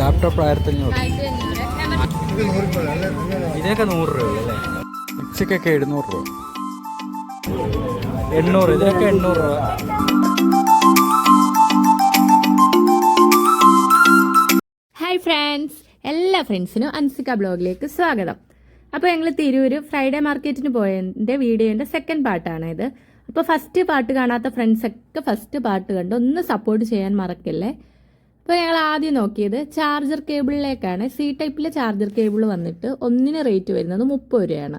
Laptop ആയിരത്തി അഞ്ഞൂറ് ഇതിനൊക്കെ നൂറ് രൂപ അല്ലേ? ഉച്ചക്കൊക്കെ എഴുന്നൂറ് രൂപ. എണ്ണൂറ് ഇതിനൊക്കെ എണ്ണൂറ് രൂപ. ഹായ് ഫ്രണ്ട്സ് എല്ലാ ഫ്രണ്ട്സിനും അൻസിക ബ്ലോഗിലേക്ക് സ്വാഗതം. അപ്പോൾ ഞങ്ങൾ തിരൂർ ഫ്രൈഡേ മാർക്കറ്റിന് പോയതിന്റെ വീഡിയോന്റെ സെക്കൻഡ് പാർട്ടാണ് ഇത്. അപ്പോൾ ഫസ്റ്റ് പാട്ട് കാണാത്ത ഫ്രണ്ട്സ് ഒക്കെ ഫസ്റ്റ് പാട്ട് കണ്ട് ഒന്ന് സപ്പോർട്ട് ചെയ്യാൻ മറക്കല്ലേ? അപ്പോൾ ഞങ്ങൾ ആദ്യം നോക്കിയത് ചാർജർ കേബിളിലേക്കാണ് സി ടൈപ്പിലെ ചാർജർ കേബിൾ വന്നിട്ട് ഒന്നിന് റേറ്റ് വരുന്നത് മുപ്പത് രൂപയാണ്.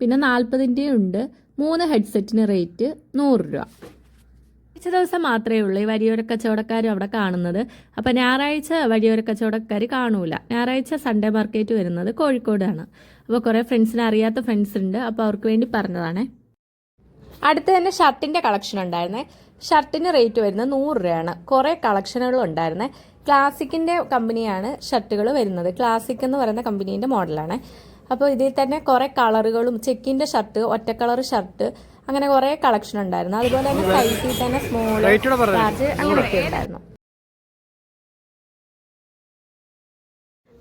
പിന്നെ നാൽപ്പതിന്റെയും ഉണ്ട്. മൂന്ന് ഹെഡ്സെറ്റിന് റേറ്റ് നൂറ് രൂപ. ഞായറാഴ്ച ദിവസം മാത്രമേ ഉള്ളൂ ഈ വഴിയോര കച്ചവടക്കാരും അവിടെ കാണുന്നത്. അപ്പം ഞായറാഴ്ച വഴിയോര കച്ചവടക്കാർ കാണൂല. ഞായറാഴ്ച സൺഡേ മാർക്കറ്റ് വരുന്നത് കോഴിക്കോടാണ്. അപ്പോൾ കുറേ ഫ്രണ്ട്സിനെ അറിയാത്ത ഫ്രണ്ട്സ് ഉണ്ട്. അപ്പോൾ അവർക്ക് വേണ്ടി പറഞ്ഞതാണേ. അടുത്ത് തന്നെ ഷർട്ടിന്റെ കളക്ഷൻ ഉണ്ടായിരുന്നേ. ഷർട്ടിന് റേറ്റ് വരുന്നത് നൂറ് രൂപയാണ്. കുറേ കളക്ഷനുകൾ ഉണ്ടായിരുന്നേ. ക്ലാസിക്കിന്റെ കമ്പനിയാണ് ഷർട്ടുകൾ വരുന്നത്. ക്ലാസിക് എന്ന് പറയുന്ന കമ്പനീന്റെ മോഡലാണ്. അപ്പോൾ ഇതിൽ തന്നെ കുറേ കളറുകളും ചെക്കിന്റെ ഷർട്ട് ഒറ്റ കളർ ഷർട്ട് അങ്ങനെ കുറേ കളക്ഷൻ ഉണ്ടായിരുന്നു. അതുപോലെ തന്നെ സൈസിൽ തന്നെ സ്മോൾ. ലാർജ് അങ്ങനെയൊക്കെ ഉണ്ടായിരുന്നു.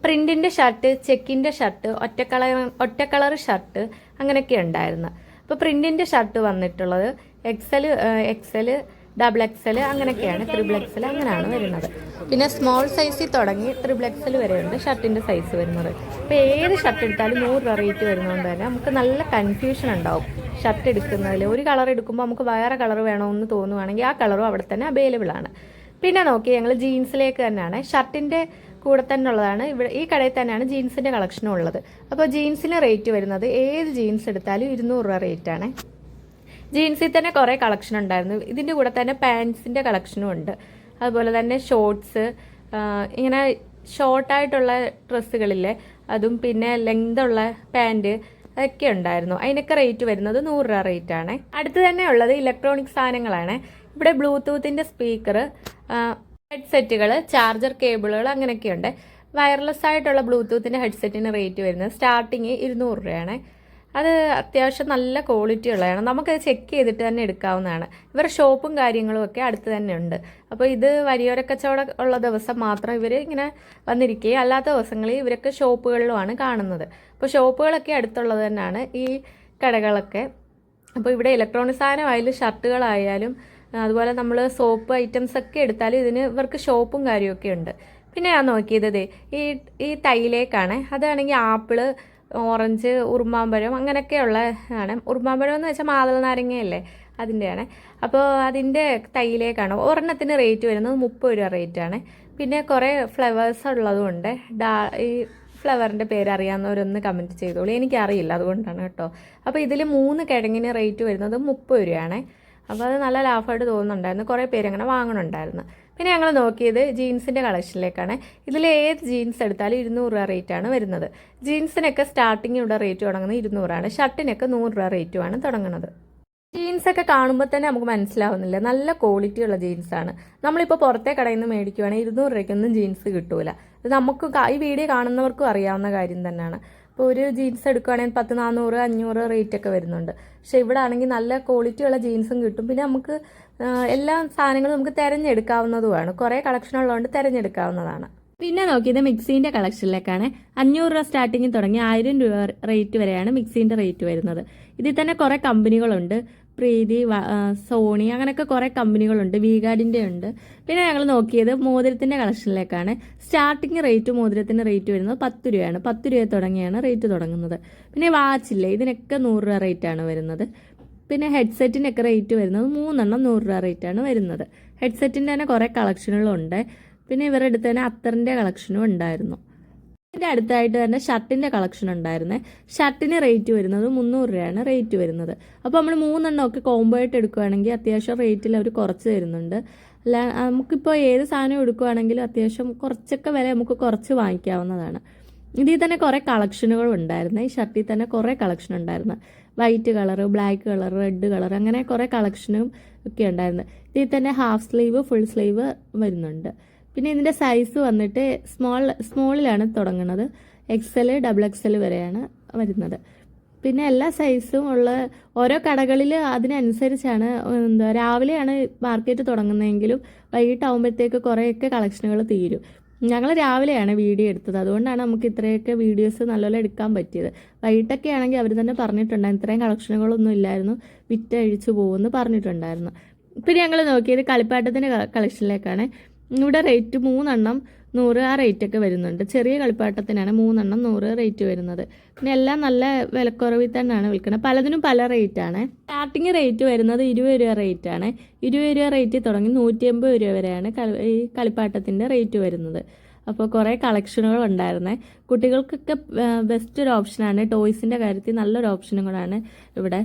പ്രിന്റിന്റെ ഷർട്ട് ചെക്കിന്റെ ഷർട്ട് ഒറ്റ കളർ ഒറ്റ കളർ ഷർട്ട് അങ്ങനെയൊക്കെ ഉണ്ടായിരുന്നു. അപ്പോൾ പ്രിന്റിന്റെ ഷർട്ട് വന്നിട്ടുള്ളത് എക്സൽ എക്സൽ ഡബിൾ എക്സൽ അങ്ങനെയൊക്കെയാണ്. ത്രിബിൾ എക്സൽ അങ്ങനെയാണ് വരുന്നത്. പിന്നെ സ്മോൾ സൈസിൽ തുടങ്ങി ത്രിബിൾ എക്സൽ വരെയുണ്ട്. ഷർട്ടിന്റെ സൈസ് വരുന്നത്. അപ്പോൾ ഏത് ഷർട്ട് എടുത്താലും നൂറ് രൂപ റേറ്റ് വരുന്നതുകൊണ്ട് തന്നെ നമുക്ക് നല്ല കൺഫ്യൂഷൻ ഉണ്ടാവും. ഷർട്ട് എടുക്കുന്നതിൽ ഒരു കളർ എടുക്കുമ്പോൾ നമുക്ക് വേറെ കളർ വേണമെന്ന് തോന്നുവാണെങ്കിൽ ആ കളറും അവിടെ തന്നെ അവൈലബിൾ ആണ്. പിന്നെ നോക്കി ഞങ്ങൾ ജീൻസിലേക്ക് തന്നെയാണ്. ഷർട്ടിന്റെ കൂടെ തന്നെ ഉള്ളതാണ്. ഇവിടെ ഈ കടയിൽ തന്നെയാണ് ജീൻസിന്റെ കളക്ഷനും ഉള്ളത്. അപ്പോൾ ജീൻസിന് റേറ്റ് വരുന്നത് ഏത് ജീൻസ് എടുത്താലും ഇരുന്നൂറ് രൂപ റേറ്റാണ് ജീൻസിൽ തന്നെ കുറേ കളക്ഷൻ ഉണ്ടായിരുന്നു. ഇതിന്റെ കൂടെ തന്നെ പാൻസിന്റെ കളക്ഷനും ഉണ്ട്. അതുപോലെ തന്നെ ഷോർട്സ് ഇങ്ങനെ ഷോർട്ടായിട്ടുള്ള ഡ്രസ്സുകളില്ലേ അതും പിന്നെ ലെങ്ത് ഉള്ള പാന്റ് ഒക്കെ ഉണ്ടായിരുന്നു. അതിനൊക്കെ റേറ്റ് വരുന്നത് നൂറ് രൂപ റേറ്റ് ആണ്. അടുത്ത് തന്നെ ഉള്ളത് ഇലക്ട്രോണിക് സാധനങ്ങളാണ്. ഇവിടെ ബ്ലൂടൂത്തിന്റെ സ്പീക്കർ ഹെഡ്സെറ്റുകൾ ചാർജർ കേബിളുകൾ അങ്ങനെയൊക്കെയുണ്ട് വയർലെസ് ആയിട്ടുള്ള ബ്ലൂടൂത്തിന്റെ ഹെഡ്സെറ്റിന് റേറ്റ് വരുന്നത് സ്റ്റാർട്ടിങ് ഇരുന്നൂറ് രൂപയാണ്. അത് അത്യാവശ്യം നല്ല ക്വാളിറ്റി ഉള്ളതാണ്. നമുക്കത് ചെക്ക് ചെയ്തിട്ട് തന്നെ എടുക്കാവുന്നതാണ്. ഇവരുടെ ഷോപ്പും കാര്യങ്ങളും ഒക്കെ അടുത്ത് തന്നെ ഉണ്ട്. അപ്പോൾ ഇത് വരിയോര കച്ചവടം ഉള്ള ദിവസം മാത്രം ഇവർ ഇങ്ങനെ വന്നിരിക്കുകയും അല്ലാത്ത ദിവസങ്ങളിൽ ഇവരൊക്കെ ഷോപ്പുകളിലുമാണ് കാണുന്നത്. അപ്പോൾ ഷോപ്പുകളൊക്കെ അടുത്തുള്ളത് തന്നെയാണ് ഈ കടകളൊക്കെ. അപ്പോൾ ഇവിടെ ഇലക്ട്രോണിക് സാധനമായാലും ഷർട്ടുകളായാലും അതുപോലെ നമ്മൾ സോപ്പ് ഐറ്റംസ് ഒക്കെ എടുത്താലും ഇതിന് ഇവർക്ക് ഷോപ്പും കാര്യമൊക്കെ ഉണ്ട്. പിന്നെ ഞാൻ നോക്കിയത് ഈ ഈ തൈലേക്കാണ്. അതാണെങ്കിൽ ആപ്പിൾ ഓറഞ്ച് ഉറുമാമ്പഴം അങ്ങനെയൊക്കെയുള്ള ആണ്. ഉറുമാമ്പഴം എന്ന് വെച്ചാൽ മാതള നാരങ്ങയല്ലേ അതിന്റെയാണ്. അപ്പോൾ അതിന്റെ തൈയിലേക്കാണ്. ഒരെണ്ണത്തിന് റേറ്റ് വരുന്നത് മുപ്പത് രൂപ റേറ്റാണ്. പിന്നെ കുറേ ഫ്ലവേഴ്സ് ഉള്ളതുകൊണ്ട് ഡാ ഈ ഫ്ലവറിന്റെ പേര് അറിയാവുന്നവരൊന്ന് കമന്റ് ചെയ്തോളൂ. എനിക്കറിയില്ല അതുകൊണ്ടാണ് കേട്ടോ. അപ്പോൾ ഇതിൽ മൂന്ന് കിഴങ്ങിന് റേറ്റ് വരുന്നത് മുപ്പത് രൂപയാണ്. അപ്പോൾ അത് നല്ല ലാഭമായിട്ട് തോന്നുന്നുണ്ടായിരുന്നു. കുറേ പേര് അങ്ങനെ വാങ്ങണുണ്ടായിരുന്നു. പിന്നെ ഞങ്ങൾ നോക്കിയത് ജീൻസിന്റെ കളക്ഷനിലേക്കാണ്. ഇതിൽ ഏത് ജീൻസ് എടുത്താലും ഇരുന്നൂറ് രൂപ റേറ്റാണ് വരുന്നത്. ജീൻസിനൊക്കെ സ്റ്റാർട്ടിങ് ഇവിടെ റേറ്റ് തുടങ്ങുന്നത് ഇരുന്നൂറാണ് ഷർട്ടിനൊക്കെ നൂറ് രൂപ റേറ്റുമാണ് തുടങ്ങുന്നത്. ജീൻസൊക്കെ കാണുമ്പോൾ തന്നെ നമുക്ക് മനസ്സിലാവുന്നില്ല? നല്ല ക്വാളിറ്റി ഉള്ള ജീൻസാണ് നമ്മളിപ്പോൾ പുറത്തെ കടയിൽ നിന്ന് മേടിക്കുവാണെങ്കിൽ ഇരുന്നൂറ് രൂപയ്ക്കൊന്നും ജീൻസ് കിട്ടൂല. ഇത് നമുക്ക് ഈ വീഡിയോ കാണുന്നവർക്കും അറിയാവുന്ന കാര്യം തന്നെയാണ്. ഇപ്പോൾ ഒരു ജീൻസ് എടുക്കുകയാണെങ്കിൽ പത്ത് നാനൂറ് അഞ്ഞൂറ് റേറ്റ് ഒക്കെ വരുന്നുണ്ട്. പക്ഷേ ഇവിടെ ആണെങ്കിൽ നല്ല ക്വാളിറ്റി ഉള്ള ജീൻസും കിട്ടും. പിന്നെ നമുക്ക് എല്ലാ സാധനങ്ങളും നമുക്ക് തിരഞ്ഞെടുക്കാവുന്നതുമാണ്. കുറേ കളക്ഷൻ ഉള്ളതുകൊണ്ട് തിരഞ്ഞെടുക്കാവുന്നതാണ്. പിന്നെ നോക്കിയത് മിക്സീന്റെ കളക്ഷനിലേക്കാണ്. അഞ്ഞൂറ് രൂപ സ്റ്റാർട്ടിങ്ങിൽ തുടങ്ങി ആയിരം രൂപ റേറ്റ് വരെയാണ് മിക്സീന്റെ റേറ്റ് വരുന്നത്. ഇതിൽ തന്നെ കുറേ കമ്പനികളുണ്ട്. പ്രീതി സോണി അങ്ങനെയൊക്കെ കുറേ കമ്പനികളുണ്ട്. വീഗാഡിന്റെ ഉണ്ട്. പിന്നെ ഞങ്ങൾ നോക്കിയത് മോതിരത്തിന്റെ കളക്ഷനിലേക്കാണ്. സ്റ്റാർട്ടിങ് റേറ്റ് മോതിരത്തിന്റെ റേറ്റ് വരുന്നത് പത്ത് രൂപയാണ്. പത്ത് രൂപ തുടങ്ങിയാണ് റേറ്റ് തുടങ്ങുന്നത്. പിന്നെ വാച്ചില്ലേ ഇതിനൊക്കെ നൂറ് രൂപ റേറ്റാണ് വരുന്നത്. പിന്നെ ഹെഡ്സെറ്റിനൊക്കെ റേറ്റ് വരുന്നത് മൂന്നെണ്ണം നൂറ് രൂപ റേറ്റാണ് വരുന്നത്. ഹെഡ്സെറ്റിന്റെ തന്നെ കുറേ കളക്ഷനുകളുണ്ട്. പിന്നെ ഇവരുടെ അടുത്ത് തന്നെ അത്തറിന്റെ കളക്ഷനും ഉണ്ടായിരുന്നു. ഇതിന്റെ അടുത്തായിട്ട് തന്നെ ഷർട്ടിന്റെ കളക്ഷൻ ഉണ്ടായിരുന്നേ. ഷർട്ടിന് റേറ്റ് വരുന്നത് മുന്നൂറ് രൂപയാണ് റേറ്റ് വരുന്നത്. അപ്പോൾ നമ്മൾ മൂന്നെണ്ണം ഒക്കെ കോംബോ ആയിട്ട് എടുക്കുകയാണെങ്കിൽ അത്യാവശ്യം റേറ്റിൽ അവർ കുറച്ച് തരുന്നുണ്ട്. അല്ല നമുക്കിപ്പോൾ ഏത് സാധനം എടുക്കുകയാണെങ്കിലും അത്യാവശ്യം കുറച്ചൊക്കെ വില നമുക്ക് കുറച്ച് വാങ്ങിക്കാവുന്നതാണ്. ഇതിൽ തന്നെ കുറേ കളക്ഷനുകൾ ഉണ്ടായിരുന്നു. ഈ ഷർട്ടിൽ തന്നെ കുറേ കളക്ഷൻ ഉണ്ടായിരുന്നു. White colour black colour red colour അങ്ങനെ കുറേ കളക്ഷനും ഒക്കെ ഉണ്ടായിരുന്നു. ഇതിൽ തന്നെ ഹാഫ് സ്ലീവ് ഫുൾ സ്ലീവ് വരുന്നുണ്ട്. പിന്നെ ഇതിന്റെ സൈസ് വന്നിട്ട് സ്മോൾ സ്മോളിലാണ് തുടങ്ങുന്നത്. എക്സൽ ഡബിൾ എക്സൽ വരെയാണ് വരുന്നത്. പിന്നെ എല്ലാ സൈസും ഉള്ള ഓരോ കടകളിൽ അതിനനുസരിച്ചാണ് എന്താ രാവിലെയാണ് മാർക്കറ്റ് തുടങ്ങുന്നതെങ്കിലും വൈകിട്ടാവുമ്പോഴത്തേക്ക് കുറേയൊക്കെ കളക്ഷനുകൾ തീരും. ഞങ്ങൾ രാവിലെയാണ് വീഡിയോ എടുത്തത്. അതുകൊണ്ടാണ് നമുക്ക് ഇത്രയൊക്കെ വീഡിയോസ് നല്ലപോലെ എടുക്കാൻ പറ്റിയത്. വൈകിട്ടൊക്കെ ആണെങ്കിൽ അവർ തന്നെ പറഞ്ഞിട്ടുണ്ടായിരുന്നു. ഇത്രയും കളക്ഷനുകളൊന്നും ഇല്ലായിരുന്നു. വിറ്റഴിച്ചു പോകുമെന്ന് പറഞ്ഞിട്ടുണ്ടായിരുന്നു. പിന്നെ ഞങ്ങൾ നോക്കിയത് കളിപ്പാട്ടത്തിന്റെ കളക്ഷനിലേക്കാണ്. ഇവിടെ റേറ്റ് മൂന്നെണ്ണം. നൂറ് ആ റേറ്റൊക്കെ വരുന്നുണ്ട്. ചെറിയ കളിപ്പാട്ടത്തിനാണ് മൂന്നെണ്ണം നൂറ് റേറ്റ് വരുന്നത്. പിന്നെ എല്ലാം നല്ല വിലക്കുറവിൽ തന്നെയാണ് വിൽക്കുന്നത്. പലതിനും പല റേറ്റാണ് സ്റ്റാർട്ടിങ് റേറ്റ് വരുന്നത് ഇരുപത് രൂപ റേറ്റാണ് ഇരുപത് രൂപ റേറ്റ് തുടങ്ങി നൂറ്റി എൺപത് രൂപ വരെയാണ് ഈ കളിപ്പാട്ടത്തിന്റെ റേറ്റ് വരുന്നത്. അപ്പോൾ കുറേ കളക്ഷനുകൾ ഉണ്ടായിരുന്നേ. കുട്ടികൾക്കൊക്കെ ബെസ്റ്റ് ഒരു ഓപ്ഷനാണ് ടോയ്സിന്റെ കാര്യത്തിൽ നല്ലൊരു ഓപ്ഷനും കൂടാണ് ഇവിടെ.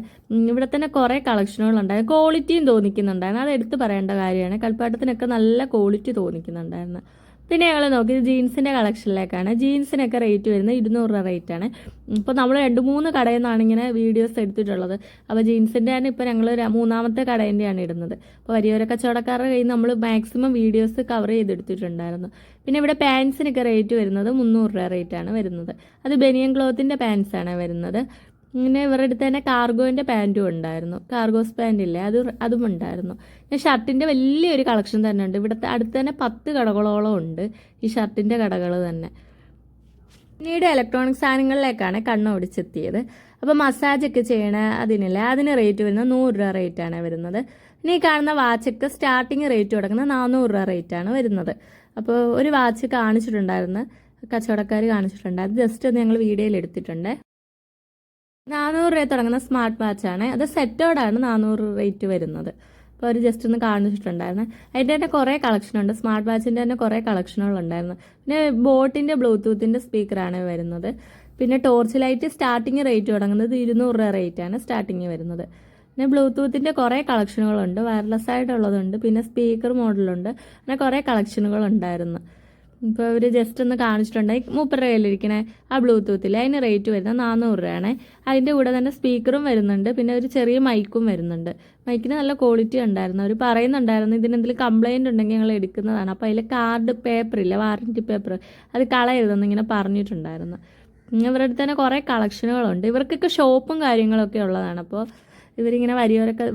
ഇവിടെ തന്നെ കുറേ കളക്ഷനുകൾ ഉണ്ടായിരുന്നു. ക്വാളിറ്റിയും തോന്നിക്കുന്നുണ്ടായിരുന്നു. അത് എടുത്തു പറയേണ്ട കാര്യമാണ്. കളിപ്പാട്ടത്തിനൊക്കെ നല്ല ക്വാളിറ്റി തോന്നിക്കുന്നുണ്ടായിരുന്നു. പിന്നെ ഞങ്ങൾ നോക്കിയത് ജീൻസിന്റെ കളക്ഷനിലേക്കാണ്. ജീൻസിനൊക്കെ റേറ്റ് വരുന്നത് ഇരുന്നൂറ് രൂപ റേറ്റ് ആണ്. ഇപ്പോൾ നമ്മൾ രണ്ട് മൂന്ന് കടയിൽ നിന്നാണ് ഇങ്ങനെ വീഡിയോസ് എടുത്തിട്ടുള്ളത്. അപ്പോൾ ജീൻസിന്റെ തന്നെ ഇപ്പോൾ ഞങ്ങൾ മൂന്നാമത്തെ കടേന്റെയാണ് ഇടുന്നത്. അപ്പോൾ വലിയൊരു കച്ചവടക്കാരുടെ കയ്യിൽ നമ്മൾ മാക്സിമം വീഡിയോസ് കവർ ചെയ്തെടുത്തിട്ടുണ്ടായിരുന്നു. പിന്നെ ഇവിടെ പാൻസിനൊക്കെ റേറ്റ് വരുന്നത് മുന്നൂറ് രൂപ റേറ്റ് ആണ് വരുന്നത്. അത് ബനിയൻ ക്ലോത്തിന്റെ പാൻസാണ് വരുന്നത്. ഇങ്ങനെ ഇവരുടെ അടുത്ത് തന്നെ കാർഗോന്റെ പാന്റും ഉണ്ടായിരുന്നു. കാർഗോസ് പാന്റ് ഇല്ലേ? അത് അതും ഉണ്ടായിരുന്നു. പിന്നെ ഷർട്ടിന്റെ വലിയൊരു കളക്ഷൻ തന്നെ ഉണ്ട്. ഇവിടുത്തെ അടുത്ത് തന്നെ പത്ത് കടകളോളം ഉണ്ട് ഈ ഷർട്ടിന്റെ കടകൾ തന്നെ. പിന്നീട് ഇലക്ട്രോണിക് സാധനങ്ങളിലേക്കാണ് കണ്ണ് ഓടിച്ചെത്തിയത്. അപ്പോൾ മസാജൊക്കെ ചെയ്യണ അതിനില്ല? അതിന് റേറ്റ് വരുന്നത് നൂറ് രൂപ റേറ്റാണ് വരുന്നത്. ഈ കാണുന്ന വാച്ചൊക്കെ സ്റ്റാർട്ടിങ് റേറ്റ് കൊടുക്കുന്നത് നാനൂറ് രൂപ റേറ്റാണ് വരുന്നത്. അപ്പോൾ ഒരു വാച്ച് കാണിച്ചിട്ടുണ്ടായിരുന്നു. കച്ചവടക്കാർ അത് ജസ്റ്റ് ഒന്ന് ഞങ്ങൾ വീഡിയോയിൽ എടുത്തിട്ടുണ്ട്. നാനൂറ് രൂപ തുടങ്ങുന്ന സ്മാർട്ട് വാച്ച് ആണ്. അത് സെറ്റോടാണ് നാനൂറ് റേറ്റ് വരുന്നത്. അപ്പോൾ അവർ ജസ്റ്റ് ഒന്ന് കാണിച്ചിട്ടുണ്ടായിരുന്നു അതിന്റെ തന്നെ കുറേ കളക്ഷൻ ഉണ്ട്. സ്മാർട്ട് വാച്ചിന്റെ തന്നെ കുറേ കളക്ഷനുകൾ ഉണ്ടായിരുന്നു. പിന്നെ ബോട്ടിന്റെ ബ്ലൂടൂത്തിന്റെ സ്പീക്കറാണ് വരുന്നത്. പിന്നെ ടോർച്ച് ലൈറ്റ് സ്റ്റാർട്ടിങ് റേറ്റ് തുടങ്ങുന്നത് ഇരുന്നൂറ് രൂപ റേറ്റാണ് സ്റ്റാർട്ടിങ് വരുന്നത്. പിന്നെ ബ്ലൂടൂത്തിന്റെ കുറേ കളക്ഷനുകളുണ്ട് വയർലെസ് ആയിട്ടുള്ളതുണ്ട്. പിന്നെ സ്പീക്കർ മോഡലുണ്ട് അങ്ങനെ കുറേ കളക്ഷനുകൾ ഉണ്ടായിരുന്നു. ഇപ്പോൾ അവർ ജസ്റ്റ് ഒന്ന് കാണിച്ചിട്ടുണ്ട് മുപ്പത് മൂപ്പരുടെ ആ ബ്ലൂടൂത്തിൽ അതിന് റേറ്റ് വരുന്നത് നാനൂറ് രൂപയാണ്. അതിന്റെ കൂടെ തന്നെ സ്പീക്കറും വരുന്നുണ്ട്. പിന്നെ ഒരു ചെറിയ മൈക്കും വരുന്നുണ്ട്. മൈക്കിന് നല്ല ക്വാളിറ്റി ഉണ്ടായിരുന്നു. അവർ പറയുന്നുണ്ടായിരുന്നു ഇതിനെന്തെങ്കിലും കംപ്ലയിന്റ് ഉണ്ടെങ്കിൽ ഞങ്ങൾ എടുക്കുന്നതാണ്. അപ്പോൾ അതിൽ കാർഡ് പേപ്പർ ഇല്ല? വാറന്റി പേപ്പർ അത് കളയരുതെന്ന് ഇങ്ങനെ പറഞ്ഞിട്ടുണ്ടായിരുന്നു. ഇവരുടെ അടുത്ത് തന്നെ കുറേ കളക്ഷനുകളുണ്ട് ഇവർക്കൊക്കെ ഷോപ്പും കാര്യങ്ങളൊക്കെ ഉള്ളതാണ്. അപ്പോൾ ഇവരിങ്ങനെ വരിയോരൊക്കെ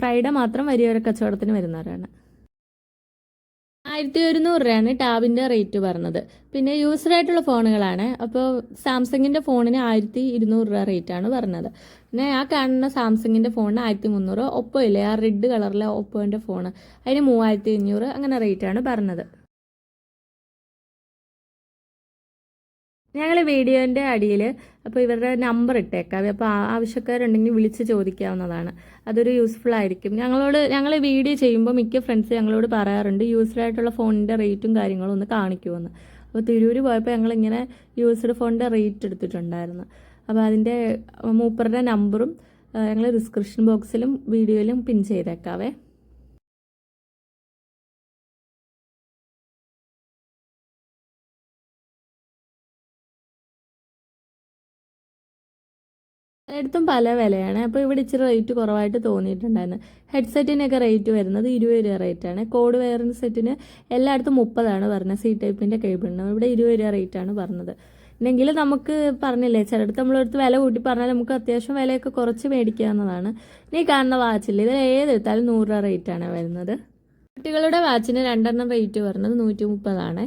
ഫ്രൈഡേ മാത്രം വരിയോര കച്ചവടത്തിന് വരുന്നവരാണ്. ആയിരത്തി ഒരുന്നൂറ് രൂപയാണ് ടാബിന്റെ റേറ്റ് പറഞ്ഞത്. പിന്നെ യൂസർ ആയിട്ടുള്ള ഫോണുകളാണ്. അപ്പോൾ സാംസങ്ങിന്റെ ഫോണിന് ആയിരത്തി ഇരുന്നൂറ് രൂപ റേറ്റാണ് പറഞ്ഞത്. പിന്നെ ആ കാണുന്ന സാംസങ്ങിന്റെ ഫോണിന് ആയിരത്തി മുന്നൂറ് ഒപ്പോ ഇല്ലേ ആ റെഡ് കളറിലെ ഒപ്പോന്റെ ഫോൺ അതിന് മൂവായിരത്തി അഞ്ഞൂറ് അങ്ങനെ റേറ്റാണ് പറഞ്ഞത്. ഞങ്ങൾ വീഡിയോന്റെ അടിയിൽ അപ്പോൾ ഇവരുടെ നമ്പർ ഇട്ടേക്കാം. അപ്പോൾ ആവശ്യക്കാരുണ്ടെങ്കിൽ വിളിച്ച് ചോദിക്കാവുന്നതാണ്. അതൊരു യൂസ്ഫുൾ ആയിരിക്കും. ഞങ്ങളോട് ഞങ്ങൾ വീഡിയോ ചെയ്യുമ്പോൾ മിക്ക ഫ്രണ്ട്സ് ഞങ്ങളോട് പറയാറുണ്ട് യൂസ്ഡ് ആയിട്ടുള്ള ഫോണിന്റെ റേറ്റും കാര്യങ്ങളും ഒന്ന് കാണിക്കുമെന്ന് അപ്പോൾ തിരൂർ പോയപ്പോൾ ഞങ്ങളിങ്ങനെ യൂസ്ഡ് ഫോണിന്റെ റേറ്റ് എടുത്തിട്ടുണ്ടായിരുന്നു. അപ്പോൾ അതിന്റെ മൂപ്പറുടെ നമ്പറും ഞങ്ങൾ ഡിസ്ക്രിപ്ഷൻ ബോക്സിലും വീഡിയോയിലും പിൻ ചെയ്തേക്കാവേ. പലയിടത്തും പല വിലയാണ്. അപ്പോൾ ഇവിടെ ഇച്ചിരി റേറ്റ് കുറവായിട്ട് തോന്നിയിട്ടുണ്ടായിരുന്നു. ഹെഡ്സെറ്റിനൊക്കെ റേറ്റ് വരുന്നത് ഇരുപത് രൂപ റേറ്റാണ് കോഡ് വയറിന്റെ സെറ്റിന് എല്ലായിടത്തും മുപ്പതാണ് പറഞ്ഞത്. സി ടൈപ്പിന്റെ കേബിളിന് ഇവിടെ ഇരുപത് രൂപ റേറ്റാണ് പറഞ്ഞത്. എന്നെങ്കിൽ നമുക്ക് പറഞ്ഞില്ലേ ചിലയിടത്ത് നമ്മളെടുത്ത് വില കൂട്ടി പറഞ്ഞാൽ നമുക്ക് അത്യാവശ്യം വിലയൊക്കെ കുറച്ച് മേടിക്കാവുന്നതാണ്. ഈ കാണുന്ന വാച്ചിൽ ഇതിൽ ഏതെടുത്താലും നൂറ് രൂപ റേറ്റാണ് വരുന്നത്. കുട്ടികളുടെ വാച്ചിന് രണ്ടെണ്ണം റേറ്റ് വരുന്നത് നൂറ്റി മുപ്പതാണ്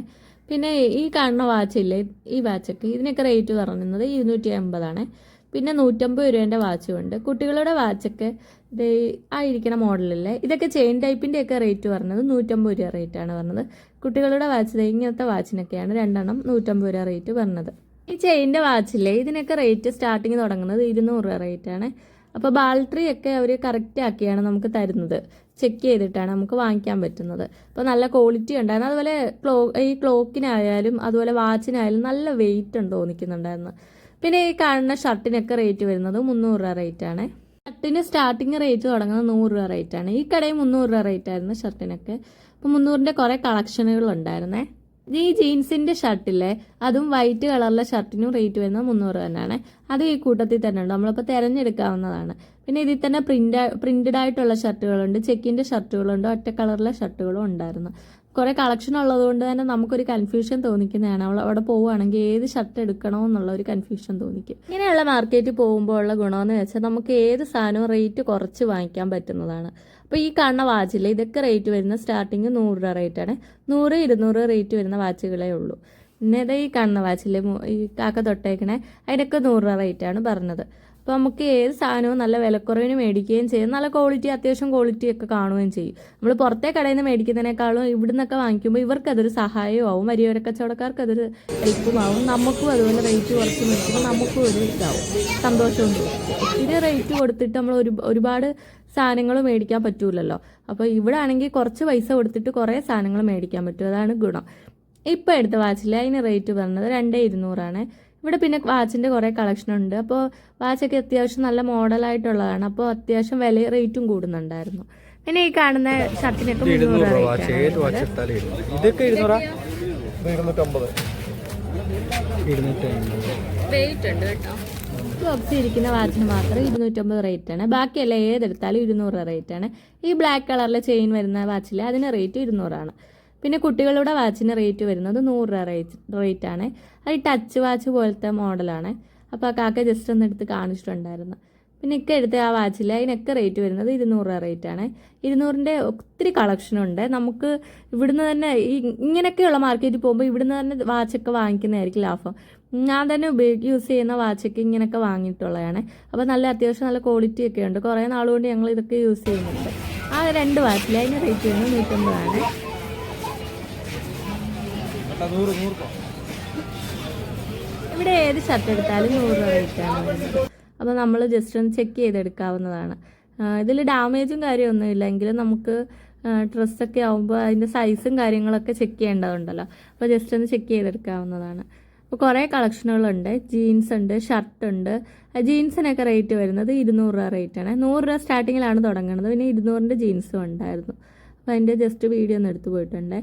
പിന്നെ ഈ കാണുന്ന വാച്ചില്ലേ ഈ വാച്ചൊക്കെ ഇതിനൊക്കെ റേറ്റ് പറയുന്നത് ഇരുന്നൂറ്റി അമ്പതാണ് പിന്നെ നൂറ്റമ്പത് രൂപേന്റെ വാച്ചും ഉണ്ട്. കുട്ടികളുടെ വാച്ചൊക്കെ ആയിരിക്കണ മോഡലല്ലേ? ഇതൊക്കെ ചെയിൻ ടൈപ്പിന്റെ ഒക്കെ റേറ്റ് പറഞ്ഞത് നൂറ്റമ്പത് രൂപ റേറ്റാണ് പറഞ്ഞത്. കുട്ടികളുടെ വാച്ച് ഇങ്ങനത്തെ വാച്ചിനൊക്കെയാണ് രണ്ടെണ്ണം നൂറ്റമ്പത് രൂപ റേറ്റ് പറഞ്ഞത്. ഈ ചെയിന്റെ വാച്ചില്ലേ ഇതിനൊക്കെ റേറ്റ് സ്റ്റാർട്ടിങ് തുടങ്ങുന്നത് ഇരുന്നൂറ് രൂപ റേറ്റാണ്. അപ്പോൾ ബാൾട്രി ഒക്കെ അവർ കറക്റ്റ് ആക്കിയാണ് നമുക്ക് തരുന്നത്. ചെക്ക് ചെയ്തിട്ടാണ് നമുക്ക് വാങ്ങിക്കാൻ പറ്റുന്നത്. അപ്പോൾ നല്ല ക്വാളിറ്റി ഉണ്ടായിരുന്നു. അതുപോലെ ക്ലോ ഈ ക്ലോക്കിനായാലും അതുപോലെ വാച്ചിനായാലും നല്ല വെയിറ്റ് ഉണ്ട് തോന്നിക്കുന്നുണ്ടായിരുന്നു. പിന്നെ ഈ കാണുന്ന ഷർട്ടിനൊക്കെ റേറ്റ് വരുന്നത് മുന്നൂറ് രൂപ റേറ്റാണ് ഷർട്ടിന് സ്റ്റാർട്ടിങ് റേറ്റ് തുടങ്ങുന്നത് നൂറ് രൂപ റേറ്റാണ് ഈ കടയിൽ മുന്നൂറ് രൂപ റേറ്റ് ആയിരുന്നു ഷർട്ടിനൊക്കെ. അപ്പോൾ മുന്നൂറിന്റെ കുറേ കളക്ഷനുകൾ ഉണ്ടായിരുന്നേ. ഈ ജീൻസിന്റെ ഷർട്ടില്ലേ അതും വൈറ്റ് കളറിലെ ഷർട്ടിനും റേറ്റ് വരുന്നത് മുന്നൂറ് തന്നെയാണ്. അത് ഈ കൂട്ടത്തിൽ തന്നെ ഉണ്ട്. നമ്മളിപ്പോൾ തിരഞ്ഞെടുക്കാവുന്നതാണ്. പിന്നെ ഇതിൽ തന്നെ പ്രിന്റ് പ്രിന്റഡ് ആയിട്ടുള്ള ഷർട്ടുകളുണ്ട് ചെക്കിന്റെ ഷർട്ടുകളുണ്ട് ഒറ്റ കളറിലെ ഷർട്ടുകളും ഉണ്ടായിരുന്നു. കുറേ കളക്ഷൻ ഉള്ളതുകൊണ്ട് തന്നെ നമുക്കൊരു കൺഫ്യൂഷൻ തോന്നിക്കുന്നതാണ്. അവൾ അവിടെ പോവുകയാണെങ്കിൽ ഏത് ഷർട്ട് എടുക്കണോ എന്നുള്ള ഒരു കൺഫ്യൂഷൻ തോന്നിക്കും. ഇങ്ങനെയുള്ള മാർക്കറ്റിൽ പോകുമ്പോൾ ഉള്ള ഗുണമെന്ന് വെച്ചാൽ നമുക്ക് ഏത് സാധനവും റേറ്റ് കുറച്ച് വാങ്ങിക്കാൻ പറ്റുന്നതാണ്. അപ്പോൾ ഈ കാണുന്ന വാച്ചിൽ ഇതൊക്കെ റേറ്റ് വരുന്ന സ്റ്റാർട്ടിങ് നൂറ് രൂപ റേറ്റാണ് നൂറ് ഇരുന്നൂറ് റേറ്റ് വരുന്ന വാച്ചുകളേ ഉള്ളൂ. പിന്നെ ഈ കാണുന്ന വാച്ചിൽ ഈ കാക്ക തൊട്ടേക്കണേ അതിനൊക്കെ നൂറ് രൂപ റേറ്റാണ് പറഞ്ഞത്. അപ്പോൾ നമുക്ക് ഏത് സാധനവും നല്ല വിലക്കുറവിന് മേടിക്കുകയും ചെയ്യും. നല്ല ക്വാളിറ്റി അത്യാവശ്യം ക്വാളിറ്റി ഒക്കെ കാണുകയും ചെയ്യും. നമ്മൾ പുറത്തെ കടയിൽ നിന്ന് മേടിക്കുന്നതിനേക്കാളും ഇവിടെ നിന്നൊക്കെ വാങ്ങിക്കുമ്പോൾ ഇവർക്കതൊരു സഹായമാവും വരിയോര കച്ചവടക്കാർക്ക് അതൊരു ഹെൽപ്പുമാവും നമുക്കും അതുപോലെ റേറ്റ് കുറച്ച് മേടിക്കുമ്പോൾ നമുക്കും ഒരു ഇതാവും. സന്തോഷവും ഇത് റേറ്റ് കൊടുത്തിട്ട് നമ്മൾ ഒരു ഒരുപാട് സാധനങ്ങൾ മേടിക്കാൻ പറ്റൂലല്ലോ. അപ്പോൾ ഇവിടെ ആണെങ്കിൽ കുറച്ച് പൈസ കൊടുത്തിട്ട് കുറേ സാധനങ്ങൾ മേടിക്കാൻ പറ്റും. അതാണ് ഗുണം. ഇപ്പോൾ എടുത്ത വാച്ചിൽ അതിന് റേറ്റ് പറഞ്ഞത് രണ്ടേ ഇരുന്നൂറാണ്. ഇവിടെ പിന്നെ വാച്ചിന്റെ കുറേ കളക്ഷൻ ഉണ്ട്. അപ്പോൾ വാച്ചൊക്കെ അത്യാവശ്യം നല്ല മോഡലായിട്ടുള്ളതാണ് അപ്പോൾ അത്യാവശ്യം വില റേറ്റും കൂടുന്നുണ്ടായിരുന്നു. പിന്നെ ഈ കാണുന്ന ഷർട്ടിനൊക്കെ ഇതൊക്കെ ബോക്സ് ഇരിക്കുന്ന വാച്ചിന് മാത്രം ഇരുന്നൂറ്റമ്പത് റേറ്റ് ആണ്. ബാക്കിയെല്ലാം ഏതെടുത്താലും ഇരുന്നൂറ് റേറ്റ് ആണ്. ഈ ബ്ലാക്ക് കളറിലെ ചെയിൻ വരുന്ന വാച്ചിൽ അതിന് റേറ്റ് ഇരുന്നൂറാണ്. പിന്നെ കുട്ടികളുടെ വാച്ചിന് റേറ്റ് വരുന്നത് നൂറ് രൂപ റേറ്റ് ആണ്. അത് ടച്ച് വാച്ച് പോലത്തെ മോഡലാണ് അപ്പോൾ ആ കാക്ക ജസ്റ്റ് ഒന്ന് എടുത്ത് കാണിച്ചിട്ടുണ്ടായിരുന്നു. പിന്നെ ഇക്ക എടുത്ത് ആ വാച്ചിൽ അതിനൊക്കെ റേറ്റ് വരുന്നത് ഇരുന്നൂറ് രൂപ റേറ്റ് ആണ്. ഇരുന്നൂറിന്റെ ഒത്തിരി കളക്ഷനുണ്ട് നമുക്ക് ഇവിടുന്ന് തന്നെ ഇങ്ങനെയൊക്കെയുള്ള മാർക്കറ്റിൽ പോകുമ്പോൾ ഇവിടുന്ന് തന്നെ വാച്ചൊക്കെ വാങ്ങിക്കുന്നതായിരിക്കും ലാഭം. ഞാൻ തന്നെ ഉപയോഗിച്ച് യൂസ് ചെയ്യുന്ന വാച്ചൊക്കെ ഇങ്ങനെയൊക്കെ വാങ്ങിയിട്ടുള്ളതാണ്. അപ്പോൾ നല്ല അത്യാവശ്യം നല്ല ക്വാളിറ്റി ഒക്കെ ഉണ്ട്. കുറേ നാളുകൊണ്ട് ഞങ്ങൾ ഇതൊക്കെ യൂസ് ചെയ്യുന്നുണ്ട്. ആ രണ്ട് വാച്ചിൽ അതിന് റേറ്റ് വരുന്നത് നൂറ്റമ്പതാണ്. നൂറ് നൂറ് ഇവിടെ ഏത് ഷർട്ട് എടുത്താലും നൂറ് രൂപ റേറ്റാണ് അപ്പോൾ നമ്മൾ ജസ്റ്റ് ഒന്ന് ചെക്ക് ചെയ്തെടുക്കാവുന്നതാണ്. ഇതിൽ ഡാമേജും കാര്യമൊന്നും എങ്കിലും നമുക്ക് ഡ്രസ്സൊക്കെ ആകുമ്പോൾ അതിന്റെ സൈസും കാര്യങ്ങളൊക്കെ ചെക്ക് ചെയ്യേണ്ടതുണ്ടല്ലോ. അപ്പോൾ ജസ്റ്റ് ഒന്ന് ചെക്ക് ചെയ്തെടുക്കാവുന്നതാണ്. അപ്പോൾ കുറേ കളക്ഷനുകളുണ്ട് ജീൻസ് ഉണ്ട് ഷർട്ട് ഉണ്ട്. ജീൻസിനൊക്കെ റേറ്റ് വരുന്നത് ഇരുന്നൂറ് രൂപ റേറ്റാണ് നൂറ് രൂപ സ്റ്റാർട്ടിങ്ങിലാണ് തുടങ്ങുന്നത് പിന്നെ ഇരുന്നൂറിന്റെ ജീൻസും ഉണ്ടായിരുന്നു. അപ്പോൾ അതിന്റെ ജസ്റ്റ് വീഡിയോ ഒന്ന് എടുത്തു പോയിട്ടുണ്ട്.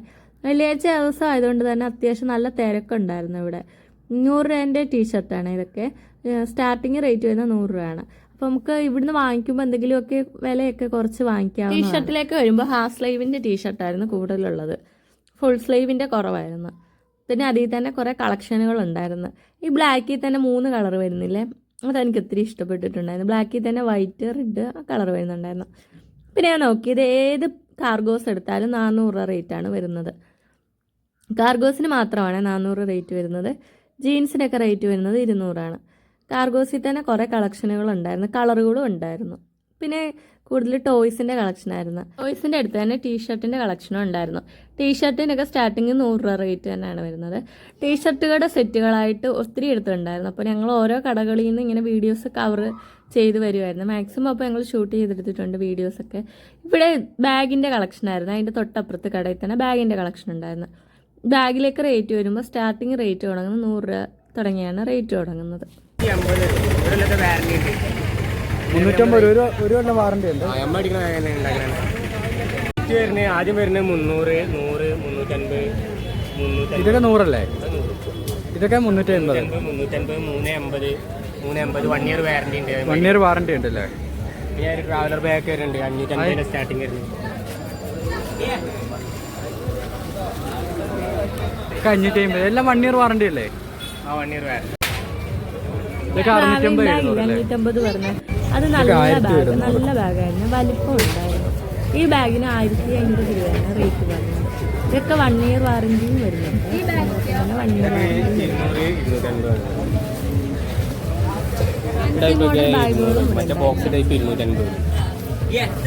വെള്ളിയാഴ്ച ദിവസം ആയതുകൊണ്ട് തന്നെ അത്യാവശ്യം നല്ല തിരക്കുണ്ടായിരുന്നു ഇവിടെ. നൂറ് രൂപേന്റെ ടീഷർട്ടാണ് ഇതൊക്കെ. സ്റ്റാർട്ടിങ് റേറ്റ് വരുന്നത് നൂറ് രൂപയാണ്. അപ്പോൾ നമുക്ക് ഇവിടുന്ന് വാങ്ങിക്കുമ്പോൾ എന്തെങ്കിലുമൊക്കെ വിലയൊക്കെ കുറച്ച് വാങ്ങിക്കാം ടീഷർട്ടിലേക്ക് വരുമ്പോൾ ഹാഫ് സ്ലീവിന്റെ ടീഷർട്ടായിരുന്നു കൂടുതലുള്ളത്. ഫുൾ സ്ലീവിന്റെ കുറവായിരുന്നു. പിന്നെ അതിൽ തന്നെ കുറേ കളക്ഷനുകൾ ഉണ്ടായിരുന്നു ഈ ബ്ലാക്കിൽ തന്നെ മൂന്ന് കളർ വരുന്നില്ലേ? അതെനിക്ക് ഒത്തിരി ഇഷ്ടപ്പെട്ടിട്ടുണ്ടായിരുന്നു. ബ്ലാക്കിൽ തന്നെ വൈറ്റ് റെഡ് കളർ വരുന്നുണ്ടായിരുന്നു. പിന്നെ ഞാൻ നോക്കിയത് ഏത് കാർഗോസ് എടുത്താലും നാനൂറ് രൂപ ആണ് വരുന്നത്. കാർഗോസിന് മാത്രമാണ് നാനൂറ് റേറ്റ് വരുന്നത്. ജീൻസിനൊക്കെ റേറ്റ് വരുന്നത് ഇരുന്നൂറാണ്. കാർഗോസിൽ തന്നെ കുറേ കളക്ഷനുകളുണ്ടായിരുന്നു കളറുകളും ഉണ്ടായിരുന്നു. പിന്നെ കൂടുതൽ ടോയ്സിന്റെ കളക്ഷനായിരുന്നു ടോയ്സിന്റെ അടുത്ത് തന്നെ ടീഷർട്ടിന്റെ കളക്ഷനും ഉണ്ടായിരുന്നു. ടീഷർട്ടിനൊക്കെ സ്റ്റാർട്ടിങ് നൂറ് രൂപ റേറ്റ് തന്നെയാണ് വരുന്നത്. ടീഷർട്ടുകളുടെ സെറ്റുകളായിട്ട് ഒത്തിരി എടുത്തിട്ടുണ്ടായിരുന്നു. അപ്പോൾ ഞങ്ങൾ ഓരോ കടകളിൽ നിന്ന് ഇങ്ങനെ വീഡിയോസ് കവർ ചെയ്ത് വരുമായിരുന്നു മാക്സിമം അപ്പോൾ ഞങ്ങൾ ഷൂട്ട് ചെയ്തെടുത്തിട്ടുണ്ട് വീഡിയോസൊക്കെ ഇവിടെ ബാഗിന്റെ കളക്ഷനായിരുന്നു അതിന്റെ തൊട്ടപ്പുറത്ത് കടയിൽ തന്നെ ബാഗിന്റെ കളക്ഷൻ ഉണ്ടായിരുന്നു. ബാഗിലേക്ക് റേറ്റ് വരുമ്പോൾ സ്റ്റാർട്ടിങ് റേറ്റ് തുടങ്ങുന്നത് നൂറ് രൂപ തുടങ്ങിയാണ് റേറ്റ് തുടങ്ങുന്നത്. മുന്നൂറ്റമ്പത് ഒരു ഒരു കൊല്ലം വാറണ്ടി ഉണ്ട്. വരുന്നത് ആദ്യം വരുന്നത് മുന്നൂറ് നൂറ് മുന്നൂറ്റൻപത് മുന്നൂറ്റൻപത്. ഇതൊക്കെ നൂറല്ലേ? ഇതൊക്കെ മുന്നൂറ്റി അൻപത് മുന്നൂറ്റൻപത് മൂന്ന് വൺ ഇയർ വാറണ്ടി ഉണ്ട്. വൺ ഇയർ വാറണ്ടി ഉണ്ടല്ലേ? പിന്നെ ഒരു ട്രാവലർ ബാഗ് വരുന്നുണ്ട് അഞ്ഞൂറ്റൻപതിന്റെ സ്റ്റാർട്ടിങ് വരുന്നത്. ഇതൊക്കെ അഞ്ഞൂറ്റി അമ്പത്. എല്ലാം വൺ ഇയർ വാറണ്ടി അല്ലേ? ആ വൺ ഇയർ വാറണ്ടി ഇതൊക്കെ അറുന്നൂറ്റമ്പത് അഞ്ഞൂറ്റമ്പത് പറഞ്ഞ. അത് നല്ല ബാഗ് നല്ല ബാഗായിരുന്നു വലിപ്പം ഉണ്ടായിരുന്നു. ഈ ബാഗിന് ആയിരത്തി അമ്പത് രൂപയാണ് റേറ്റ് പറഞ്ഞത്. ഇതൊക്കെ വൺ ഇയർ വാറണ്ടിയും വരുന്നുണ്ട്. വൺ ഇയർ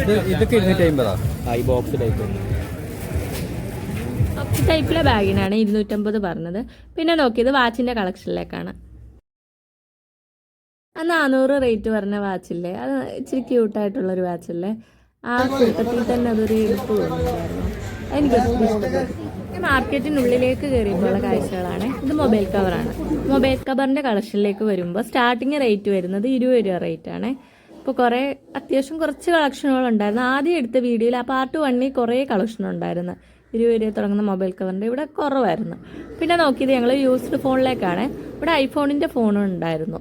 ഇത് ഇതൊക്കെ ഇരുന്നൂറ്റി അമ്പതാ ഈ ബോക്സ് ടൈപ്പ് ടൈപ്പിലെ ബാഗിനാണ് ഇരുന്നൂറ്റമ്പത് പറഞ്ഞത്. പിന്നെ നോക്കിയത് വാച്ചിന്റെ കളക്ഷനിലേക്കാണ്. ആ നാനൂറ് റേറ്റ് പറഞ്ഞ വാച്ചില്ലേ? അത് ഇച്ചിരി ക്യൂട്ടായിട്ടുള്ളൊരു വാച്ചല്ലേ? ആ കൂട്ടത്തിൽ തന്നെ അതൊരു എടുപ്പ് തോന്നുന്നുണ്ടായിരുന്നു എനിക്ക് ഇഷ്ടപ്പെട്ടു. മാർക്കറ്റിനുള്ളിലേക്ക് കയറിയപ്പോഴുള്ള കാഴ്ചകളാണ്. ഇത് മൊബൈൽ കവറാണ്. മൊബൈൽ കവറിന്റെ കളക്ഷനിലേക്ക് വരുമ്പോൾ സ്റ്റാർട്ടിങ് റേറ്റ് വരുന്നത് ഇരുപത് രൂപ റേറ്റ് ആണ് ഇപ്പോൾ കുറേ അത്യാവശ്യം കുറച്ച് കളക്ഷനുകൾ ഉണ്ടായിരുന്നു ആദ്യം എടുത്ത വീഡിയോയിൽ ആ പാർട്ട് വണ്ണിൽ കുറേ കളക്ഷൻ ഉണ്ടായിരുന്നു ഇരുപത് രൂപ തുടങ്ങുന്ന മൊബൈൽ കവറിന്റെ ഇവിടെ കുറവായിരുന്നു. പിന്നെ നോക്കിയത് ഞങ്ങൾ യൂസ്ഡ് ഫോണിലേക്കാണ് ഇവിടെ ഐഫോണിന്റെ ഫോണും ഉണ്ടായിരുന്നു.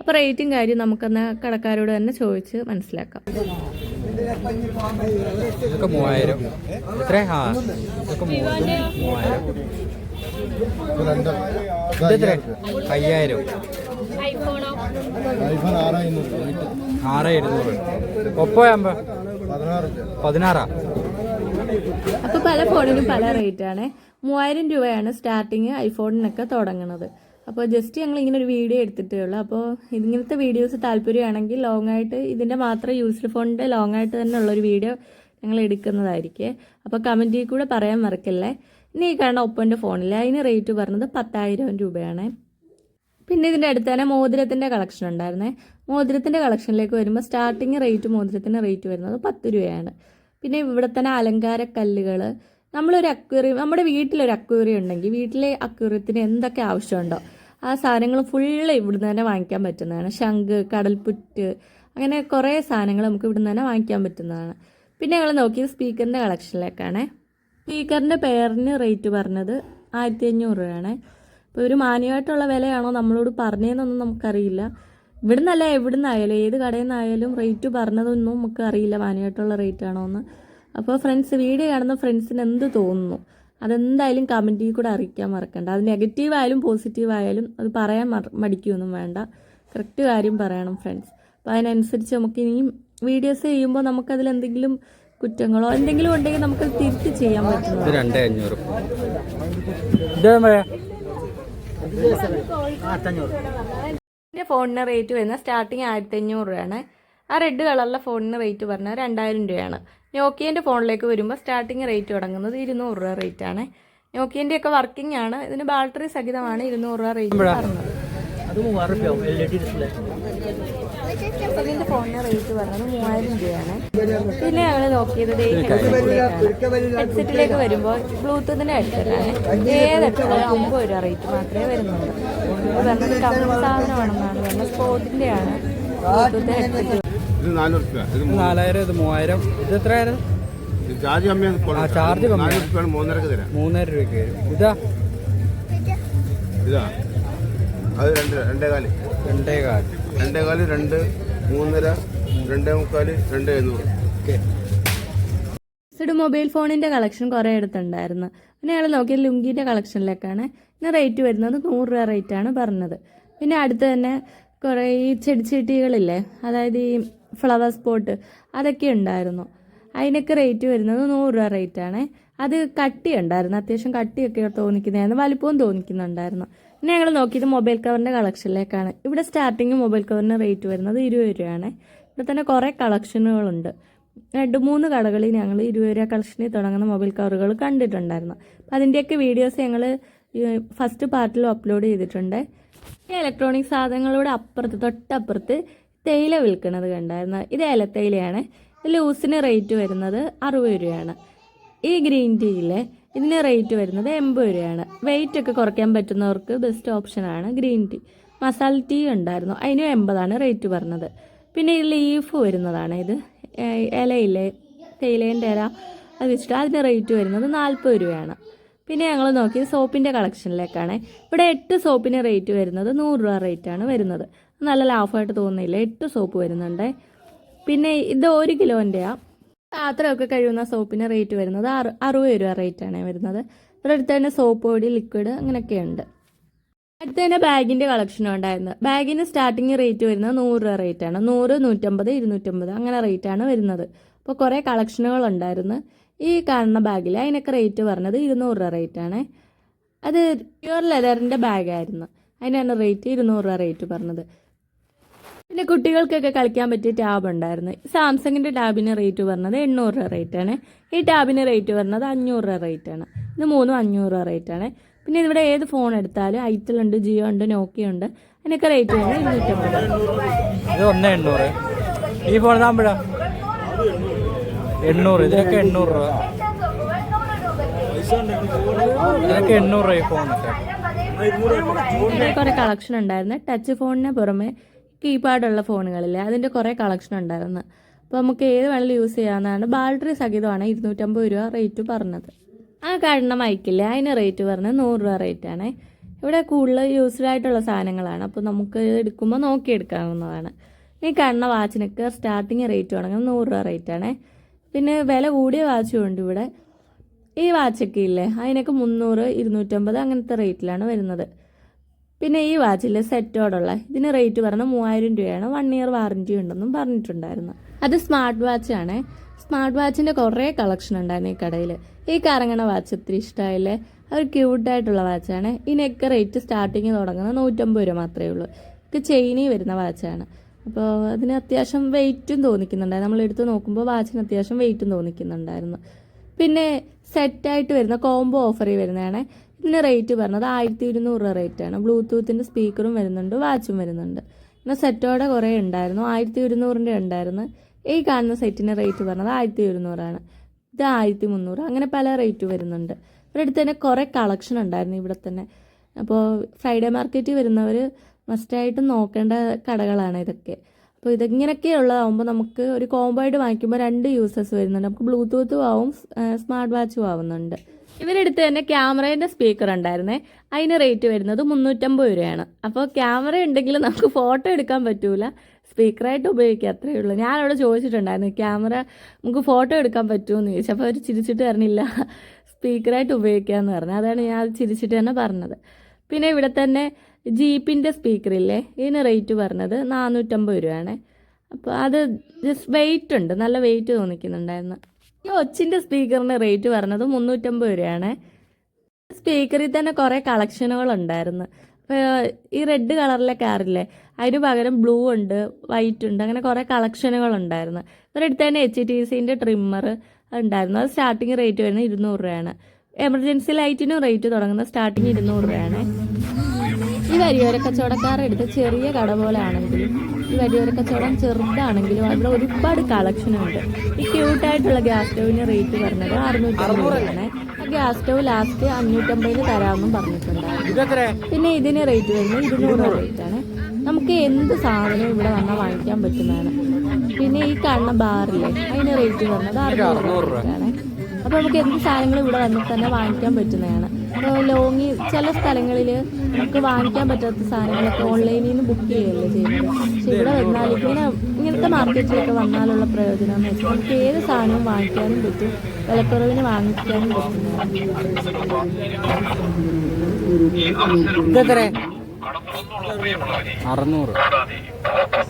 അപ്പോൾ റേറ്റും കാര്യം നമുക്കെന്ന കടക്കാരോട് തന്നെ ചോദിച്ച് മനസ്സിലാക്കാം. മൂവായിരം. അയ്യായിരം. ആറ് ഒപ്പോ പതിനാറ്? പല ഫോണിനും പല റേറ്റാണ്. മൂവായിരം രൂപയാണ് സ്റ്റാർട്ടിങ് ഐഫോണിനൊക്കെ തുടങ്ങുന്നത് അപ്പോൾ ജസ്റ്റ് ഞങ്ങൾ ഇങ്ങനെ ഒരു വീഡിയോ എടുത്തിട്ടേ ഉള്ളൂ. അപ്പോൾ ഇങ്ങനത്തെ വീഡിയോസ് താല്പര്യമാണെങ്കിൽ ലോങ് ആയിട്ട് ഇതിന്റെ മാത്രം യൂസ്ഡ് ഫോണിന്റെ ലോങ് ആയിട്ട് തന്നെ ഉള്ളൊരു വീഡിയോ ഞങ്ങൾ എടുക്കുന്നതായിരിക്കും. അപ്പോൾ കമന്റിൽ കൂടെ പറയാൻ മറക്കല്ലേ. ഇനി ഈ കാണുന്ന ഒപ്പന്റെ ഫോണിൽ അതിന് റേറ്റ് പറഞ്ഞത് പത്തായിരം രൂപയാണ്. പിന്നെ ഇതിന്റെ അടുത്ത് തന്നെ മോതിരത്തിന്റെ കളക്ഷൻ ഉണ്ടായിരുന്നേ. മോതിരത്തിന്റെ കളക്ഷനിലേക്ക് വരുമ്പോൾ സ്റ്റാർട്ടിങ് റേറ്റ് മോതിരത്തിന്റെ റേറ്റ് വരുന്നത് പത്ത് രൂപയാണ്. പിന്നെ ഇവിടെ തന്നെ അലങ്കാര കല്ലുകൾ നമ്മളൊരു അക്വേറിയം നമ്മുടെ വീട്ടിലൊരു അക്വേറിയം ഉണ്ടെങ്കിൽ വീട്ടിലെ അക്വേറിയത്തിന് എന്തൊക്കെ ആവശ്യമുണ്ടോ ആ സാധനങ്ങൾ ഫുള്ള് ഇവിടുന്ന് തന്നെ വാങ്ങിക്കാൻ പറ്റുന്നതാണ്. ശംഖ് കടൽപ്പുറ്റ് അങ്ങനെ കുറേ സാധനങ്ങൾ നമുക്ക് ഇവിടുന്ന് തന്നെ വാങ്ങിക്കാൻ പറ്റുന്നതാണ്. പിന്നെ ഞങ്ങൾ നോക്കിയത് സ്പീക്കറിന്റെ കളക്ഷനിലേക്കാണ്. സ്പീക്കറിന്റെ പേരിന് റേറ്റ് പറഞ്ഞത് ആയിരത്തി അഞ്ഞൂറ് രൂപയാണ്. ഇപ്പോൾ ഒരു മാന്യമായിട്ടുള്ള വിലയാണോ നമ്മളോട് പറഞ്ഞതെന്നൊന്നും നമുക്കറിയില്ല. ഇവിടുന്നല്ല എവിടുന്നായാലും ഏത് കടയിൽ നിന്നായാലും റേറ്റ് പറഞ്ഞതൊന്നും നമുക്ക് അറിയില്ല മാന്യമായിട്ടുള്ള റേറ്റ് ആണോ എന്ന് അപ്പോൾ ഫ്രണ്ട്സ് വീഡിയോ കാണുന്ന ഫ്രണ്ട്സിന് എന്ത് തോന്നുന്നു? അതെന്തായാലും കമന്റിൽ കൂടെ അറിയിക്കാൻ മറക്കണ്ട. അത് നെഗറ്റീവ് ആയാലും പോസിറ്റീവ് ആയാലും അത് പറയാൻ മടിക്കൊന്നും വേണ്ട. കറക്റ്റ് കാര്യം പറയണം ഫ്രണ്ട്സ് അപ്പോൾ അതിനനുസരിച്ച് നമുക്ക് ഇനിയും വീഡിയോസ് ചെയ്യുമ്പോൾ നമുക്കതിൽ എന്തെങ്കിലും കുറ്റങ്ങളോ എന്തെങ്കിലും ഉണ്ടെങ്കിൽ നമുക്ക് തിരുത്തി ചെയ്യാൻ പറ്റും രണ്ടേ അഞ്ഞൂറ്. എന്റെ ഫോണിന് റേറ്റ് വരുന്നത് സ്റ്റാർട്ടിങ് ആയിരത്തി അഞ്ഞൂറ് രൂപയാണ്. ആ റെഡ് കളറിലെ ഫോണിന് റേറ്റ് പറഞ്ഞാൽ രണ്ടായിരം രൂപയാണ്. നോക്കിയന്റെ ഫോണിലേക്ക് വരുമ്പോൾ സ്റ്റാർട്ടിങ് റേറ്റ് തുടങ്ങുന്നത് ഇരുന്നൂറ് രൂപ റേറ്റ് ആണ്. നോക്കിയന്റെ ഒക്കെ വർക്കിംഗ് ആണ്. ഇതിന് ബാറ്ററി സഹിതമാണ് ഇരുന്നൂറ് രൂപ റേറ്റ് പറഞ്ഞത്. ഇതിന്റെ ഫോണിന് റേറ്റ് പറഞ്ഞത് മൂവായിരം രൂപയാണ്. പിന്നെ ഞങ്ങൾ നോക്കിയത് ഹെഡ്സെറ്റിലേക്ക് വരുമ്പോൾ ബ്ലൂടൂത്തിന്റെ ഹെഡ്സെറ്റാണ് ഏത് ഹെഡ്സെറ്റ് അമ്പത് രൂപ റേറ്റ് മാത്രമേ വരുന്നുള്ളൂ. പറഞ്ഞത് കമ്പനി സാധനമാണെന്നാണ്. പറഞ്ഞത് സ്പോട്ടിന്റെ ആണ് ബ്ലൂടൂത്ത് ഹെഡ്സെറ്റ് ഇത് നാനൂറ് രൂപ. ഇത് ഇത് നാലായിരം ഇത് മൂവായിരം. ഇത് എത്രയായിരുന്നു ഇത് ചാർജ് കമ്മിയാണ്. ചാർജ് മൂന്നരക്ക് തരാം. മൂന്നര രൂപയ്ക്ക് വരും. ഇതാ. ഇതാ. അത് രണ്ട് രണ്ടേകാൽ. രണ്ടേ കാൽ രണ്ടേ കാൽ രണ്ട്. മൂന്നര രണ്ടേ മുക്കാൽ രണ്ട് എഴുന്നൂറ് ഓക്കെ. ഫിക്സ്ഡ് മൊബൈൽ ഫോണിന്റെ കളക്ഷൻ കുറേ എടുത്തുണ്ടായിരുന്നു പിന്നെ ഞങ്ങൾ നോക്കിയത് ലുങ്കിന്റെ കളക്ഷനിലേക്കാണ് പിന്നെ റേറ്റ് വരുന്നത് നൂറ് രൂപ റേറ്റ് ആണ് പറഞ്ഞത്. പിന്നെ അടുത്ത് തന്നെ കുറേ ഈ ചെടിച്ചട്ടികളില്ലേ അതായത് ഈ ഫ്ലവർ സ്പോട്ട് അതൊക്കെ ഉണ്ടായിരുന്നു. അതിനൊക്കെ റേറ്റ് വരുന്നത് നൂറ് രൂപ റേറ്റ് ആണ് അത് കട്ടി ഉണ്ടായിരുന്നു അത്യാവശ്യം കട്ടിയൊക്കെ തോന്നിക്കുന്നതായിരുന്നു. വലിപ്പവും തോന്നിക്കുന്നുണ്ടായിരുന്നു. പിന്നെ ഞങ്ങൾ നോക്കിയത് മൊബൈൽ കവറിന്റെ കളക്ഷനിലേക്കാണ്. ഇവിടെ സ്റ്റാർട്ടിങ് മൊബൈൽ കവറിന്റെ റേറ്റ് വരുന്നത് ഇരുപത് രൂപയാണ്. ഇവിടെ തന്നെ കുറേ കളക്ഷനുകളുണ്ട്. രണ്ട് മൂന്ന് കടകളിൽ ഞങ്ങൾ ഇരുപത് രൂപ കളക്ഷനിൽ തുടങ്ങുന്ന മൊബൈൽ കവറുകൾ കണ്ടിട്ടുണ്ടായിരുന്നു. അപ്പം അതിന്റെയൊക്കെ വീഡിയോസ് ഞങ്ങൾ ഫസ്റ്റ് പാർട്ടിൽ അപ്ലോഡ് ചെയ്തിട്ടുണ്ട്. ഈ ഇലക്ട്രോണിക് സാധനങ്ങളുടെ അപ്പുറത്ത് തൊട്ടപ്പുറത്ത് തേയില വിൽക്കുന്നത് കണ്ടായിരുന്നു. ഇത് ഏലത്തേയിലയാണ് ഇത് ലൂസിന് റേറ്റ് വരുന്നത് അറുപത് രൂപയാണ്. ഈ ഗ്രീൻ ടീയിലെ ഇതിന് റേറ്റ് വരുന്നത് എൺപത് രൂപയാണ്. വെയിറ്റ് ഒക്കെ കുറയ്ക്കാൻ പറ്റുന്നവർക്ക് ബെസ്റ്റ് ഓപ്ഷനാണ് ഗ്രീൻ ടീ മസാല ടീ ഉണ്ടായിരുന്നു. അതിനും എൺപതാണ് റേറ്റ് പറഞ്ഞത്. പിന്നെ ഈ ലീഫ് വരുന്നതാണ് ഇത്. ഇലയിലെ തേയിലേന്റെ ഇല അത് വെച്ചിട്ട് അതിന്റെ റേറ്റ് വരുന്നത് നാൽപ്പത് രൂപയാണ്. പിന്നെ ഞങ്ങൾ നോക്കി സോപ്പിന്റെ കളക്ഷനിലേക്കാണ് ഇവിടെ എട്ട് സോപ്പിന് റേറ്റ് വരുന്നത് നൂറ് രൂപ റേറ്റാണ് വരുന്നത്. നല്ല ലാഭമായിട്ട് തോന്നുന്നില്ല. എട്ട് സോപ്പ് വരുന്നുണ്ട്. പിന്നെ ഇത് ഒരു കിലോന്റെയാണ് പാത്രമൊക്കെ കഴിയുന്ന സോപ്പിന് റേറ്റ് വരുന്നത് അറു അറുപത് രൂപ റേറ്റാണ് വരുന്നത്. അടുത്ത് തന്നെ സോപ്പ് പൊടി ലിക്വിഡ് അങ്ങനെയൊക്കെയുണ്ട് അടുത്ത് തന്നെ ബാഗിന്റെ കളക്ഷനും ഉണ്ടായിരുന്നത് ബാഗിന് സ്റ്റാർട്ടിങ് റേറ്റ് വരുന്നത് നൂറ് രൂപ റേറ്റാണ് നൂറ് നൂറ്റമ്പത് ഇരുന്നൂറ്റമ്പത് അങ്ങനെ റേറ്റാണ് വരുന്നത്. അപ്പോൾ കുറേ കളക്ഷനുകൾ ഉണ്ടായിരുന്നു. ഈ കാണുന്ന ബാഗിൽ അതിനൊക്കെ റേറ്റ് പറഞ്ഞത് ഇരുന്നൂറ് രൂപ റേറ്റാണ് അത് പ്യുവർ ലെതറിന്റെ ബാഗായിരുന്നു അതിനാണ് റേറ്റ് ഇരുന്നൂറ് രൂപ റേറ്റ് പറഞ്ഞത്. പിന്നെ കുട്ടികൾക്കൊക്കെ കളിക്കാൻ പറ്റിയ ടാബ് ഉണ്ടായിരുന്നു. സാംസങ്ങിന്റെ ടാബിന് റേറ്റ് പറഞ്ഞത് എണ്ണൂറ് രൂപ റേറ്റ് ആണ്. ഈ ടാബിന് റേറ്റ് പറഞ്ഞത് അഞ്ഞൂറ് രൂപ റേറ്റ് ആണ്. ഇത് മൂന്നും അഞ്ഞൂറ് രൂപ റേറ്റ് ആണ്. പിന്നെ ഇവിടെ ഏത് ഫോൺ എടുത്താലും ഐറ്റൽ ഉണ്ട് ജിയോ ഉണ്ട് നോക്കിയ ഉണ്ട്. അതിനൊക്കെ റേറ്റ് വരുന്നത് ഇരുന്നൂറ്റമ്പത് എണ്ണൂറ്. ഈ ഫോൺ താമ്പഴാ എണ്ണൂറ്. ഇതിനൊക്കെ എണ്ണൂറ് രൂപ. ഇതിനൊക്കെ എണ്ണൂറ് രൂപ ഈ ഫോണൊക്കെ ഇതിന് കുറേ കളക്ഷൻ ഉണ്ടായിരുന്നു. ടച്ച് ഫോണിന് പുറമെ കീപാഡുള്ള ഫോണുകളില്ലേ? അതിന്റെ കുറേ കളക്ഷൻ ഉണ്ടായിരുന്നു. അപ്പോൾ നമുക്ക് ഏത് വേണമെങ്കിലും യൂസ് ചെയ്യാവുന്നതാണ്. ബാറ്ററി സഹിതമാണ് ഇരുന്നൂറ്റമ്പത് രൂപ റേറ്റ് പറഞ്ഞത്. ആ കാണുന്ന മൈക്കില്ലേ അതിന് റേറ്റ് പറഞ്ഞത് നൂറ് രൂപ റേറ്റ് റേറ്റാണ് ഇവിടെ കൂടുതൽ യൂസ്ഡ് ആയിട്ടുള്ള സാധനങ്ങളാണ്. അപ്പോൾ നമുക്ക് എടുക്കുമ്പോൾ നോക്കി എടുക്കാവുന്നതാണ്. ഈ കാണുന്ന വാച്ചിനൊക്കെ സ്റ്റാർട്ടിങ് റേറ്റ് തുടങ്ങുന്നത് നൂറ് രൂപ റേറ്റ് ആണ്. പിന്നെ വില കൂടിയ വാച്ചും ഉണ്ട് ഇവിടെ. ഈ വാച്ചൊക്കെ ഇല്ലേ? അതിനൊക്കെ മുന്നൂറ് ഇരുന്നൂറ്റമ്പത് അങ്ങനത്തെ റേറ്റിലാണ് വരുന്നത്. പിന്നെ ഈ വാച്ചിൽ സെറ്റോടുള്ള ഇതിന് റേറ്റ് പറഞ്ഞാൽ മൂവായിരം രൂപയാണ്. വൺ ഇയർ വാറന്റി ഉണ്ടെന്നും പറഞ്ഞിട്ടുണ്ടായിരുന്നു. അത് സ്മാർട്ട് വാച്ചാണ് സ്മാർട്ട് വാച്ചിന്റെ കുറേ കളക്ഷൻ ഉണ്ടായിരുന്നു ഈ കടയിൽ. ഈ കറങ്ങണ വാച്ച് ഒത്തിരി ഇഷ്ടമായില്ലേ അത് ക്യൂട്ടായിട്ടുള്ള വാച്ചാണ് ഇതിനൊക്കെ റേറ്റ് സ്റ്റാർട്ടിങ് തുടങ്ങുന്നത് നൂറ്റമ്പത് രൂപ മാത്രമേ ഉള്ളൂ. ഇത് ചെയിനി വരുന്ന വാച്ചാണ് അപ്പോൾ അതിന് അത്യാവശ്യം വെയിറ്റും തോന്നിക്കുന്നുണ്ടായിരുന്നു നമ്മൾ എടുത്ത് നോക്കുമ്പോൾ വാച്ചിന് അത്യാവശ്യം വെയിറ്റും തോന്നിക്കുന്നുണ്ടായിരുന്നു. പിന്നെ സെറ്റായിട്ട് വരുന്ന കോംബോ ഓഫറിൽ വരുന്നതാണ്. ഇതിന് റേറ്റ് പറഞ്ഞത് ആയിരത്തി ഇരുന്നൂറ് രൂപ റേറ്റാണ് ബ്ലൂടൂത്തിന്റെ സ്പീക്കറും വരുന്നുണ്ട് വാച്ചും വരുന്നുണ്ട്. പിന്നെ സെറ്റോടെ കുറേ ഉണ്ടായിരുന്നു ആയിരത്തി ഒരുന്നൂറിന്റെ ഉണ്ടായിരുന്നു. ഈ കാണുന്ന സെറ്റിന്റെ റേറ്റ് പറഞ്ഞത് ആയിരത്തി ഒരുന്നൂറാണ് ഇത് ആയിരത്തി മുന്നൂറ് അങ്ങനെ പല റേറ്റ് വരുന്നുണ്ട്. ഇവിടെ അടുത്ത് തന്നെ കുറേ കളക്ഷൻ ഉണ്ടായിരുന്നു ഇവിടെ തന്നെ. അപ്പോൾ ഫ്രൈഡേ മാർക്കറ്റിൽ വരുന്നവർ മസ്റ്റായിട്ടും നോക്കേണ്ട കടകളാണ് ഇതൊക്കെ. അപ്പോൾ ഇതിങ്ങനെയൊക്കെ ഉള്ളതാകുമ്പോൾ നമുക്ക് ഒരു കോംബോ ആയിട്ട് വാങ്ങിക്കുമ്പോൾ രണ്ട് യൂസസ് വരുന്നുണ്ട്. നമുക്ക് ബ്ലൂടൂത്തും ആവും സ്മാർട്ട് വാച്ചും ആവുന്നുണ്ട്. ഇവരെടുത്ത് തന്നെ ക്യാമറേന്റെ സ്പീക്കർ ഉണ്ടായിരുന്നേ. അതിന് റേറ്റ് വരുന്നത് മുന്നൂറ്റമ്പത് രൂപയാണ്. അപ്പോൾ ക്യാമറ ഉണ്ടെങ്കിൽ നമുക്ക് ഫോട്ടോ എടുക്കാൻ പറ്റൂല. സ്പീക്കറായിട്ട് ഉപയോഗിക്കുക അത്രയേ ഉള്ളൂ. ഞാനവിടെ ചോദിച്ചിട്ടുണ്ടായിരുന്നു ക്യാമറ നമുക്ക് ഫോട്ടോ എടുക്കാൻ പറ്റുമെന്ന് ചോദിച്ചു. അപ്പോൾ അവർ ചിരിച്ചിട്ട് പറഞ്ഞില്ല. സ്പീക്കറായിട്ട് ഉപയോഗിക്കാമെന്ന് പറഞ്ഞു. അതാണ് ഞാൻ ചിരിച്ചിട്ട് തന്നെ പറഞ്ഞത്. പിന്നെ ഇവിടെ തന്നെ ജീപ്പിന്റെ സ്പീക്കറില്ലേ ഇതിന് റേറ്റ് പറഞ്ഞത് നാനൂറ്റമ്പത് രൂപയാണ്. അപ്പോൾ അത് ജസ്റ്റ് വെയിറ്റ് ഉണ്ട്. നല്ല വെയിറ്റ് തോന്നിക്കുന്നുണ്ടായിരുന്നു. ഈ ഒച്ചിന്റെ സ്പീക്കറിന്റെ റേറ്റ് പറഞ്ഞത് മുന്നൂറ്റമ്പത് രൂപയാണ്. സ്പീക്കറിൽ തന്നെ കുറേ കളക്ഷനുകൾ ഉണ്ടായിരുന്നു. ഈ റെഡ് കളറിലെ കാറില്ലേ അതിന് പകരം ബ്ലൂ ഉണ്ട് വൈറ്റ് ഉണ്ട് അങ്ങനെ കുറേ കളക്ഷനുകൾ ഉണ്ടായിരുന്നു. ഇവരുടെ അടുത്ത് തന്നെ എച്ച് ടി സിന്റെ ട്രിമ്മർ ഉണ്ടായിരുന്നു. അത് സ്റ്റാർട്ടിങ് റേറ്റ് വരുന്നത് ഇരുന്നൂറ് രൂപയാണ്. എമർജൻസി ലൈറ്റിനും റേറ്റ് തുടങ്ങുന്നത് സ്റ്റാർട്ടിങ് ഇരുന്നൂറ് രൂപയാണ്. ഈ വരിയോര കച്ചവടക്കാരുടെ അടുത്ത് ചെറിയ കട പോലെ ആണെങ്കിലും ഈ വരിയോര കച്ചവടം ചെറുതാണെങ്കിലും അവിടെ ഒരുപാട് കളക്ഷൻ ഉണ്ട്. ഈ ക്യൂട്ടായിട്ടുള്ള ഗ്യാസ് സ്റ്റൗവിന് റേറ്റ് പറഞ്ഞത് അറുന്നൂറ്റമ്പതാണ് ആ ഗ്യാസ് സ്റ്റൗ ലാസ്റ്റ് അഞ്ഞൂറ്റമ്പതിന് തരാമെന്നും പറഞ്ഞിട്ടുണ്ടായിരുന്നു. പിന്നെ ഇതിന് റേറ്റ് വരുന്നത് ഇരുന്നൂറ് റേറ്റ് ആണ്. നമുക്ക് എന്ത് സാധനവും ഇവിടെ വന്നാൽ വാങ്ങിക്കാൻ പറ്റുന്നതാണ്? പിന്നെ ഈ കാണുന്ന ബാറില്ലേ അതിന് റേറ്റ് പറഞ്ഞത് അറുന്നൂറ് രൂപയാണ് അപ്പോൾ നമുക്ക് എന്ത് സാധനങ്ങൾ ഇവിടെ വന്നിട്ട് തന്നെ വാങ്ങിക്കാൻ പറ്റുന്നതാണ്. അപ്പോൾ ലോങ്ങി ചില സ്ഥലങ്ങളിൽ നമുക്ക് വാങ്ങിക്കാൻ പറ്റാത്ത സാധനങ്ങളൊക്കെ ഓൺലൈനിൽ നിന്ന് ബുക്ക് ചെയ്യുകയല്ലേ ചെയ്യുന്നത്. പക്ഷെ ഇവിടെ വന്നാൽ ഇങ്ങനെ ഇങ്ങനത്തെ മാർക്കറ്റിലൊക്കെ വന്നാലുള്ള പ്രയോജനം എന്ന് വെച്ചാൽ നമുക്ക് ഏത് സാധനവും വാങ്ങിക്കാനും പറ്റും. വിലക്കുറവിന് വാങ്ങിക്കാനും പറ്റുന്നതാണ്. ഇതെത്ര അറുന്നൂറ്.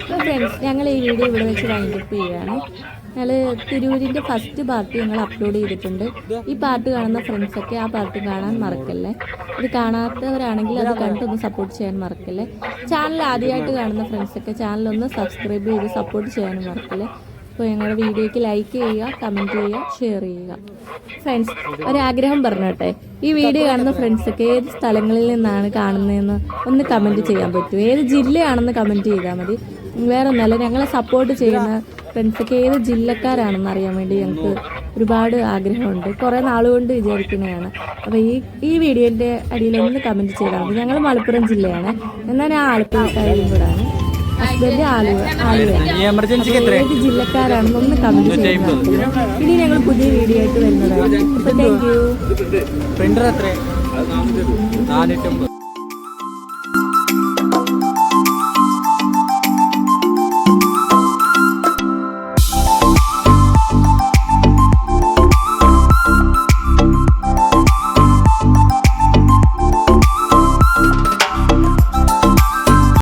അപ്പോൾ ഫ്രണ്ട്സ് ഞങ്ങൾ ഈ വീഡിയോ ഇവിടെ വെച്ച് വൈൻഡപ്പ് ചെയ്യുകയാണ്. ഞങ്ങൾ തിരൂരിന്റെ ഫസ്റ്റ് പാർട്ട് ഞങ്ങൾ അപ്ലോഡ് ചെയ്തിട്ടുണ്ട്. ഈ പാർട്ട് കാണുന്ന ഫ്രണ്ട്സൊക്കെ ആ പാർട്ട് കാണാൻ മറക്കല്ലേ? ഇത് കാണാത്തവരാണെങ്കിൽ അത് കണ്ടൊന്ന് സപ്പോർട്ട് ചെയ്യാൻ മറക്കല്ലേ? ചാനൽ ആദ്യമായിട്ട് കാണുന്ന ഫ്രണ്ട്സൊക്കെ ചാനലൊന്ന് സബ്സ്ക്രൈബ് ചെയ്ത് സപ്പോർട്ട് ചെയ്യാനും മറക്കല്ലേ? അപ്പോൾ ഞങ്ങളുടെ വീഡിയോയ്ക്ക് ലൈക്ക് ചെയ്യുക കമന്റ് ചെയ്യുക ഷെയർ ചെയ്യുക. ഫ്രണ്ട്സ് ഒരാഗ്രഹം പറഞ്ഞോട്ടെ. ഈ വീഡിയോ കാണുന്ന ഫ്രണ്ട്സൊക്കെ ഏത് സ്ഥലങ്ങളിൽ നിന്നാണ് കാണുന്നതെന്ന് ഒന്ന് കമന്റ് ചെയ്യാൻ പറ്റുമോ ഏത് ജില്ലയാണെന്ന് കമന്റ് ചെയ്താൽ മതി. വേറെ ഒന്നല്ല ഞങ്ങളെ സപ്പോർട്ട് ചെയ്യുന്ന ഫ്രണ്ട്സൊക്കെ ഏത് ജില്ലക്കാരാണെന്ന് അറിയാൻ വേണ്ടി ഞങ്ങൾക്ക് ഒരുപാട് ആഗ്രഹമുണ്ട്. കുറേ നാളുകൊണ്ട് വിചാരിക്കുന്നതാണ്. അപ്പോൾ ഈ ഈ വീഡിയോന്റെ അടിയിൽ ഒന്ന് കമന്റ് ചെയ്താൽ മതി. ഞങ്ങൾ മലപ്പുറം ജില്ലയാണ്. എന്നാൽ ഞാൻ ആലപ്പുഴക്കാരും കൂടാണ്. ഹസ്ബൻഡ് ആലുവ എത്ര ഏത് ജില്ലക്കാരാണെന്ന് ഒന്ന് കമന്റ് ചെയ്യുന്നത് ഇനി ഞങ്ങൾ പുതിയ വീഡിയോ ആയിട്ട് വരുന്നതാണ്. അപ്പൊ താങ്ക് യു